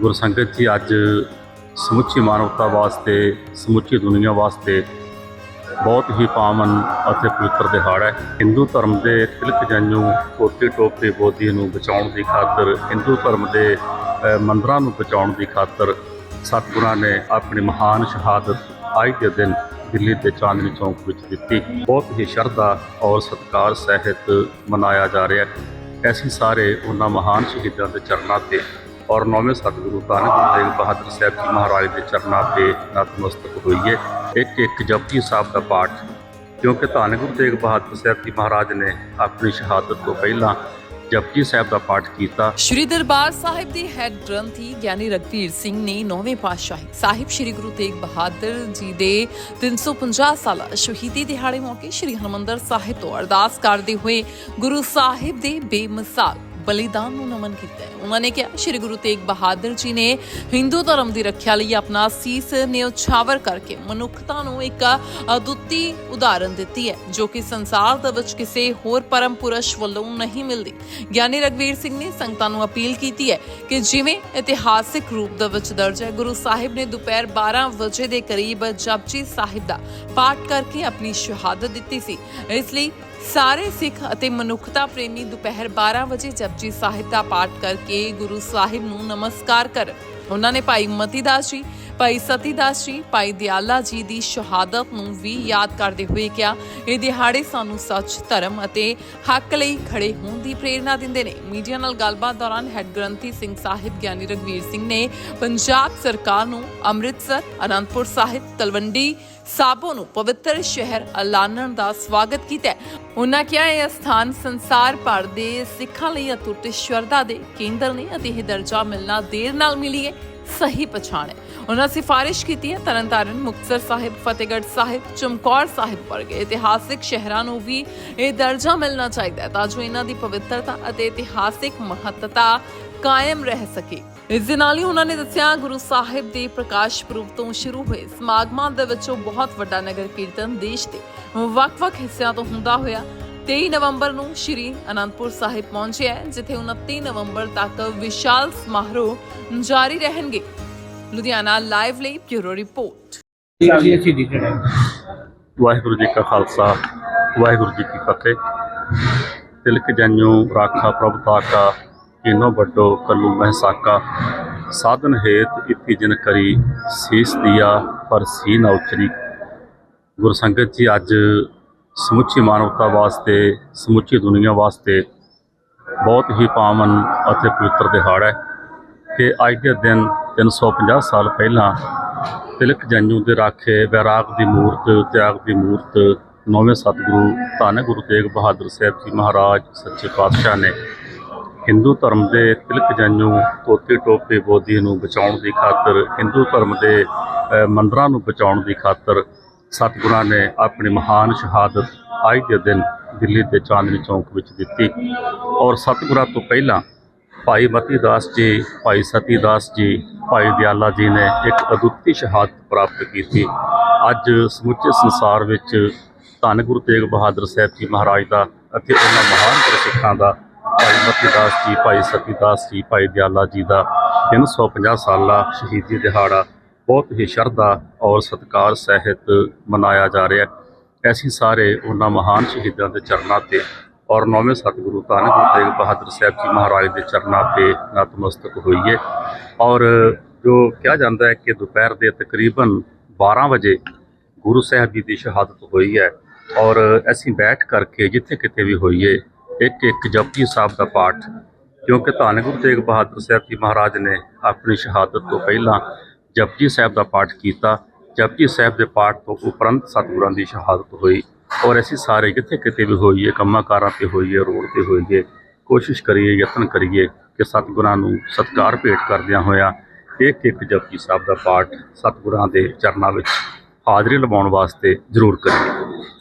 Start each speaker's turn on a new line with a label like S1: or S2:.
S1: ਗੁਰਸੰਗਤ ਜੀ ਅੱਜ ਸਮੁੱਚੀ ਮਾਨਵਤਾ ਵਾਸਤੇ, ਸਮੁੱਚੀ ਦੁਨੀਆ ਵਾਸਤੇ ਬਹੁਤ ਹੀ ਪਾਵਨ ਅਤੇ ਪਵਿੱਤਰ ਦਿਹਾੜਾ ਹੈ। ਹਿੰਦੂ ਧਰਮ ਦੇ ਤਿਲਕ ਜੰਜੂ ਕੋਟੀ ਟੋਪੇ ਬੋਧੀ ਨੂੰ ਬਚਾਉਣ ਦੀ ਖਾਤਰ, ਹਿੰਦੂ ਧਰਮ ਦੇ ਮੰਦਰਾਂ ਨੂੰ ਬਚਾਉਣ ਦੀ ਖਾਤਰ ਸਤਿਗੁਰਾਂ ਨੇ ਆਪਣੀ ਮਹਾਨ ਸ਼ਹਾਦਤ ਅੱਜ ਦੇ ਦਿਨ ਦਿੱਲੀ ਦੇ ਚਾਂਦਨੀ ਚੌਂਕ ਵਿੱਚ ਦਿੱਤੀ। ਬਹੁਤ ਹੀ ਸ਼ਰਧਾ ਔਰ ਸਤਿਕਾਰ ਸਹਿਤ ਮਨਾਇਆ ਜਾ ਰਿਹਾ ਹੈ। ਅਸੀਂ ਸਾਰੇ ਉਹਨਾਂ ਮਹਾਨ ਸ਼ਹੀਦਾਂ ਦੇ ਚਰਨਾਂ ਤੇ ਔਰ ਨੌਵੇਂ ਸਤਿਗੁਰੂ ਧੰਨ ਗੁਰੂ ਤੇਗ ਬਹਾਦਰ ਸਾਹਿਬ ਜੀ ਮਹਾਰਾਜ ਦੇ ਚਰਨਾਂ ਤੇ ਨਤਮਸਤਕ ਹੋਈਏ। ਇੱਕ ਇੱਕ ਜਪਜੀ ਸਾਹਿਬ ਦਾ ਪਾਠ, ਕਿਉਂਕਿ ਧੰਨ ਗੁਰੂ ਤੇਗ ਬਹਾਦਰ ਸਾਹਿਬ ਜੀ ਮਹਾਰਾਜ ਨੇ ਆਪਣੀ ਸ਼ਹਾਦਤ ਤੋਂ ਪਹਿਲਾਂ ਜਪਜੀ ਸਾਹਿਬ ਦਾ ਪਾਠ ਕੀਤਾ।
S2: ਸ਼੍ਰੀ ਦਰਬਾਰ ਸਾਹਿਬ ਦੇ ਹੈੱਡ ਗ੍ਰੰਥੀ ਗਿਆਨੀ ਰਗਵੀਰ ਸਿੰਘ ਨੇ ਨੌਵੇਂ ਪਾਤਸ਼ਾਹੀ ਸਾਹਿਬ ਸ਼੍ਰੀ ਗੁਰੂ ਤੇਗ ਬਹਾਦਰ ਜੀ ਦੇ 350 ਸਾਲਾ ਸ਼ਹੀਦੀ ਦਿਹਾੜੇ ਮੌਕੇ ਸ਼੍ਰੀ ਹਰਮੰਦਰ ਸਾਹਿਬ ਤੋਂ ਅਰਦਾਸ ਕਰਦੇ ਹੋਏ ਗੁਰੂ ਸਾਹਿਬ ਦੇ ਬੇਮਿਸਾਲ ਬਲੀਦਾਨ ਨੂੰ ਨਮਨ ਕੀਤਾ ਹੈ। ਉਹਨਾਂ ਨੇ ਕਿਹਾ, ਸ਼੍ਰੀ ਗੁਰੂ ਤੇਗ ਬਹਾਦਰ ਜੀ ਨੇ ਹਿੰਦੂ ਧਰਮ ਦੀ ਰੱਖਿਆ ਲਈ ਆਪਣਾ ਸੀਸ ਨਿਉਛਾਵਰ ਕਰਕੇ ਮਨੁੱਖਤਾ ਨੂੰ ਇੱਕ ਅਦੁੱਤੀ ਉਦਾਹਰਣ ਦਿੱਤੀ ਹੈ, ਜੋ ਕਿ ਸੰਸਾਰ ਦੇ ਵਿੱਚ ਕਿਸੇ ਹੋਰ ਪਰਮ ਪੁਰਸ਼ ਵੱਲੋਂ ਨਹੀਂ ਮਿਲਦੀ। ਗਿਆਨੀ ਰਗਵੀਰ ਸਿੰਘ ਨੇ ਸੰਗਤਾਂ ਨੂੰ ਅਪੀਲ ਕੀਤੀ ਹੈ ਕਿ ਜਿਵੇਂ ਇਤਿਹਾਸਿਕ ਰੂਪ ਦੇ ਵਿੱਚ ਦਰਜ ਹੈ, ਗੁਰੂ ਸਾਹਿਬ ਨੇ ਦੁਪਹਿਰ 12 ਵਜੇ ਦੇ ਕਰੀਬ ਜਪਜੀ ਸਾਹਿਬ ਦਾ ਪਾਠ ਕਰਕੇ ਆਪਣੀ ਸ਼ਹਾਦਤ ਦਿੱਤੀ ਸੀ। ਇਸ ਲਈ ਸਾਰੇ ਸਿੱਖ ਅਤੇ ਮਨੁੱਖਤਾ ਪ੍ਰੇਮੀ ਦੁਪਹਿਰ 12 ਵਜੇ ਜਪਜੀ ਸਾਹਿਬ ਦਾ ਪਾਠ ਕਰਕੇ ਗੁਰੂ ਸਾਹਿਬ ਨੂੰ ਨਮਸਕਾਰ ਕਰ ਉਹਨਾਂ ਨੇ ਭਾਈ ਮਤੀ ਦਾਸ ਜੀ ਭਾਈ ਸਤੀਦਾਸ ਜੀ, ਭਾਈ ਦਿਆਲਾ ਜੀ ਦੀ ਸ਼ਹਾਦਤ ਨੂੰ ਵੀ ਯਾਦ ਕਰਦੇ ਹੋਏ ਕਿਹਾ, ਇਹ ਦਿਹਾੜੇ ਸਾਨੂੰ ਸੱਚ, ਧਰਮ ਅਤੇ ਹੱਕ ਲਈ ਖੜੇ ਹੋਣ ਦੀ ਪ੍ਰੇਰਣਾ ਦਿੰਦੇ ਨੇ। ਮੀਡੀਆ ਨਾਲ ਗੱਲਬਾਤ ਦੌਰਾਨ ਹੈੱਡ ਗ੍ਰੰਥੀ ਸਿੰਘ ਸਾਹਿਬ ਗਿਆਨੀ ਰਗਵੀਰ ਸਿੰਘ ਨੇ ਪੰਜਾਬ ਸਰਕਾਰ ਨੂੰ ਅੰਮ੍ਰਿਤਸਰ, ਅਨੰਦਪੁਰ ਸਾਹਿਬ, ਤਲਵੰਡੀ ਸਾਬੋ ਨੂੰ ਪਵਿੱਤਰ ਸ਼ਹਿਰ ਐਲਾਨਣ ਦਾ ਸਵਾਗਤ ਕੀਤਾ ਉਹਨਾਂ ਕਿਹਾ, ਇਹ ਸਥਾਨ ਸੰਸਾਰ ਭਰ ਦੇ ਸਿੱਖਾਂ ਲਈ ਅਟੁੱਟ ਸ਼ਰਧਾ ਦੇ ਕੇਂਦਰ ਨੇ ਅਤੇ ਇਹ ਦਰਜਾ ਮਿਲਣਾ ਦੇਰ ਨਾਲ ਮਿਲੀ ਹੈ। ਸਹੀ ਪਛਾਣ ਹੈ। ਉਹਨਾਂ ਸਿਫਾਰਿਸ਼ ਕੀਤੀ ਹੈ, ਤਰਨਤਾਰਨ, ਮੁਕਤਸਰ ਸਾਹਿਬ, ਫਤਿਹਗੜ੍ਹ ਸਾਹਿਬ, ਚਮਕੌਰ ਸਾਹਿਬ ਵਰਗੇ ਇਤਿਹਾਸਿਕ ਸ਼ਹਿਰਾਂ ਨੂੰ ਵੀ ਇਹ ਦਰਜਾ ਮਿਲਣਾ ਚਾਹੀਦਾ ਹੈ ਤਾਂ ਜੋ ਇਹਨਾਂ ਦੀ ਪਵਿੱਤਰਤਾ ਅਤੇ ਇਤਿਹਾਸਿਕ ਮਹੱਤਤਾ ਕਾਇਮ ਰਹਿ ਸਕੇ। ਇਸ ਦੇ ਨਾਲ ਹੀ ਉਹਨਾਂ ਨੇ ਦੱਸਿਆ, ਗੁਰੂ ਸਾਹਿਬ ਦੇ ਪ੍ਰਕਾਸ਼ ਪੁਰਬ ਤੋਂ ਸ਼ੁਰੂ ਹੋਏ ਸਮਾਗਮਾਂ ਦੇ ਵਿੱਚੋਂ ਬਹੁਤ ਵੱਡਾ ਨਗਰ ਕੀਰਤਨ ਦੇਸ਼ ਦੇ ਵੱਖ-ਵੱਖ ਹਿੱਸਿਆਂ ਤੋਂ ਹੁੰਦਾ ਹੋਇਆ 23 ਨਵੰਬਰ ਨੂੰ ਸ਼੍ਰੀ ਅਨੰਦਪੁਰ ਸਾਹਿਬ ਪਹੁੰਚਿਆ ਹੈ, ਜਿੱਥੇ 29 ਨਵੰਬਰ ਤੱਕ ਵਿਸ਼ਾਲ ਸਮਾਰੋਹ ਜਾਰੀ ਰਹਿਣਗੇ। ਲੁਧਿਆਣਾ ਲਾਈਵ ਲਈ ਬਿਊਰੋ ਰਿਪੋਰਟ।
S3: ਦੀ
S1: ਵਾਹਿਗੁਰੂ ਜੀ ਕਾ ਖਾਲਸਾ ਵਾਹਿਗੁਰੂ ਜੀ ਕੀ ਫਤਿਹ। ਤਿਲਕ ਜੰਜੂ ਰਾਖਾ ਪ੍ਰਭ ਤਾਕਾ ਕੀਨੋ ਵੱਡੋ ਕੱਲੂ ਮਹਿਸਾਕਾ। ਸਾਧਨ ਹੇਤ ਇਤੀ ਜਿਨ ਕਰੀ ਸੀਸ ਦਿਆ ਪਰ ਸੀ ਨਾ ਉਚਰੀ। ਗੁਰਸੰਗਤ ਜੀ ਅੱਜ ਸਮੁੱਚੀ ਮਾਨਵਤਾ ਵਾਸਤੇ, ਸਮੁੱਚੀ ਦੁਨੀਆ ਵਾਸਤੇ ਬਹੁਤ ਹੀ ਪਾਵਨ ਅਤੇ ਪਵਿੱਤਰ ਦਿਹਾੜਾ ਹੈ ਕਿ ਅੱਜ ਦੇ ਦਿਨ 350 ਸਾਲ ਪਹਿਲਾਂ ਤਿਲਕ ਜੰਜੂ ਦੇ ਰਾਖੇ, ਵੈਰਾਗ ਦੀ ਮੂਰਤ, ਤਿਆਗ ਦੀ ਮੂਰਤ ਨੌਵੇਂ ਸਤਿਗੁਰੂ ਧੰਨ ਗੁਰੂ ਤੇਗ ਬਹਾਦਰ ਸਾਹਿਬ ਜੀ ਮਹਾਰਾਜ, ਸੱਚੇ ਪਾਤਸ਼ਾਹ ਨੇ ਹਿੰਦੂ ਧਰਮ ਦੇ ਤਿਲਕ ਜੰਜੂ ਤੋਤੇ ਟੋਪੇ ਬੋਧੀ ਨੂੰ ਬਚਾਉਣ ਦੀ ਖਾਤਰ, ਹਿੰਦੂ ਧਰਮ ਦੇ ਮੰਦਰਾਂ ਨੂੰ ਬਚਾਉਣ ਦੀ ਖਾਤਰ ਸਤਿਗੁਰਾਂ ਨੇ ਆਪਣੀ ਮਹਾਨ ਸ਼ਹਾਦਤ ਅੱਜ ਦੇ ਦਿਨ ਦਿੱਲੀ ਦੇ ਚਾਂਦਨੀ ਚੌਂਕ ਵਿੱਚ ਦਿੱਤੀ। ਔਰ ਸਤਿਗੁਰਾਂ ਤੋਂ ਪਹਿਲਾਂ ਭਾਈ ਮਤੀ ਦਾਸ ਜੀ, ਭਾਈ ਸਤੀ ਦਾਸ ਜੀ, ਭਾਈ ਦਿਆਲਾ ਜੀ ਨੇ ਇੱਕ ਅਦੁੱਤੀ ਸ਼ਹਾਦਤ ਪ੍ਰਾਪਤ ਕੀਤੀ। ਅੱਜ ਸਮੁੱਚੇ ਸੰਸਾਰ ਵਿੱਚ ਧੰਨ ਗੁਰੂ ਤੇਗ ਬਹਾਦਰ ਸਾਹਿਬ ਜੀ ਮਹਾਰਾਜ ਦਾ ਅਤੇ ਉਹਨਾਂ ਮਹਾਨ ਗੁਰਸਿੱਖਾਂ ਦਾ ਭਾਈ ਮਤੀ ਦਾਸ ਜੀ, ਭਾਈ ਸਤੀ ਦਾਸ ਜੀ, ਭਾਈ ਦਿਆਲਾ ਜੀ ਦਾ 350 ਸਾਲਾ ਸ਼ਹੀਦੀ ਦਿਹਾੜਾ ਬਹੁਤ ਹੀ ਸ਼ਰਧਾ ਔਰ ਸਤਿਕਾਰ ਸਹਿਤ ਮਨਾਇਆ ਜਾ ਰਿਹਾ ਹੈ। ਅਸੀਂ ਸਾਰੇ ਉਹਨਾਂ ਮਹਾਨ ਸ਼ਹੀਦਾਂ ਦੇ ਚਰਨਾਂ ਤੇ ਔਰ ਨੌਵੇਂ ਸਤਿਗੁਰੂ ਧੰਨ ਗੁਰੂ ਤੇਗ ਬਹਾਦਰ ਸਾਹਿਬ ਜੀ ਮਹਾਰਾਜ ਦੇ ਚਰਨਾਂ ਤੇ ਨਤਮਸਤਕ ਹੋਈਏ। ਔਰ ਜੋ ਕਿਹਾ ਜਾਂਦਾ ਹੈ ਕਿ ਦੁਪਹਿਰ ਦੇ ਤਕਰੀਬਨ 12 ਵਜੇ ਗੁਰੂ ਸਾਹਿਬ ਜੀ ਦੀ ਸ਼ਹਾਦਤ ਹੋਈ ਹੈ ਔਰ ਅਸੀਂ ਬੈਠ ਕਰਕੇ ਜਿੱਥੇ ਕਿਤੇ ਵੀ ਹੋਈਏ ਇੱਕ ਇੱਕ ਜਪਜੀ ਸਾਹਿਬ ਦਾ ਪਾਠ, ਕਿਉਂਕਿ ਧੰਨ ਗੁਰੂ ਤੇਗ ਬਹਾਦਰ ਸਾਹਿਬ ਜੀ ਮਹਾਰਾਜ ਨੇ ਆਪਣੀ ਸ਼ਹਾਦਤ ਤੋਂ ਪਹਿਲਾਂ ਜਪਜੀ ਸਾਹਿਬ ਦਾ ਪਾਠ ਕੀਤਾ। ਜਪਜੀ ਸਾਹਿਬ ਦੇ ਪਾਠ ਤੋਂ ਉਪਰੰਤ ਸਤਿਗੁਰਾਂ ਦੀ ਸ਼ਹਾਦਤ ਹੋਈ ਔਰ ਅਸੀਂ ਸਾਰੇ ਕਿਤੇ ਕਿਤੇ ਵੀ ਹੋਈਏ, ਕੰਮਾਂ ਕਾਰਾਂ ਤੇ ਹੋਈਏ, ਰੋਡ ਤੇ ਹੋਈਏ, ਕੋਸ਼ਿਸ਼ ਕਰੀਏ, ਯਤਨ ਕਰੀਏ ਕਿ ਸਤਿਗੁਰਾਂ ਨੂੰ ਸਤਿਕਾਰ ਭੇਟ ਕਰਦਿਆਂ ਹੋਇਆ ਇੱਕ ਇੱਕ ਜਪਜੀ ਸਾਹਿਬ ਦਾ ਪਾਠ ਸਤਿਗੁਰਾਂ ਦੇ ਚਰਨਾਂ ਵਿੱਚ ਹਾਜ਼ਰੀ ਲਵਾਉਣ ਵਾਸਤੇ ਜ਼ਰੂਰ ਕਰੀਏ।